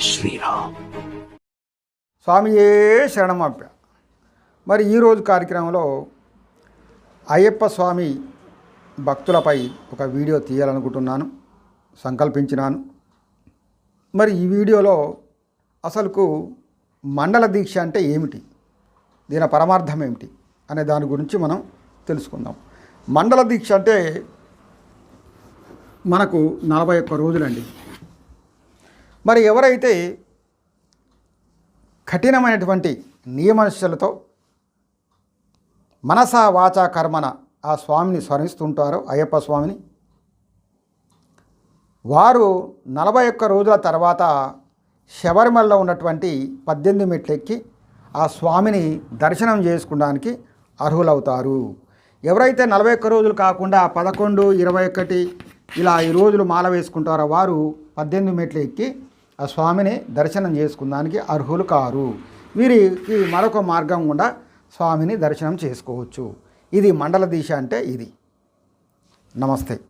శ్రీరామ్. స్వామియే శరణమాప్య మరి ఈరోజు కార్యక్రమంలో అయ్యప్ప స్వామి భక్తులపై ఒక వీడియో తీయాలనుకుంటున్నాను సంకల్పించినాను. మరి ఈ వీడియోలో అసలుకు మండల దీక్ష అంటే ఏమిటి? దీని పరమార్థం ఏమిటి? అనే దాని గురించి మనం తెలుసుకుందాం. మండల దీక్ష అంటే మనకు నలభై ఒక్క రోజులండి. మరి ఎవరైతే కఠినమైనటువంటి నియమనిష్టలతో మనస వాచా కర్మన ఆ స్వామిని స్మరిస్తుంటారో అయ్యప్ప స్వామిని వారు నలభై ఒక్క రోజుల తర్వాత శబరిమలలో ఉన్నటువంటి పద్దెనిమిది మెట్లు ఎక్కి ఆ స్వామిని దర్శనం చేసుకోవడానికి అర్హులవుతారు. ఎవరైతే నలభై ఒక్క రోజులు కాకుండా పదకొండు ఇరవై ఒకటి ఇలా ఈ రోజులు మాల వేసుకుంటారో వారు పద్దెనిమిది మెట్లు ఎక్కి ఆ స్వామిని దర్శనం చేసుకుందానికి అర్హులు కారు. వీరికి మరొక మార్గం గుండా స్వామిని దర్శనం చేసుకోవచ్చు. ఇది మండల దిశ అంటే ఇది. నమస్తే.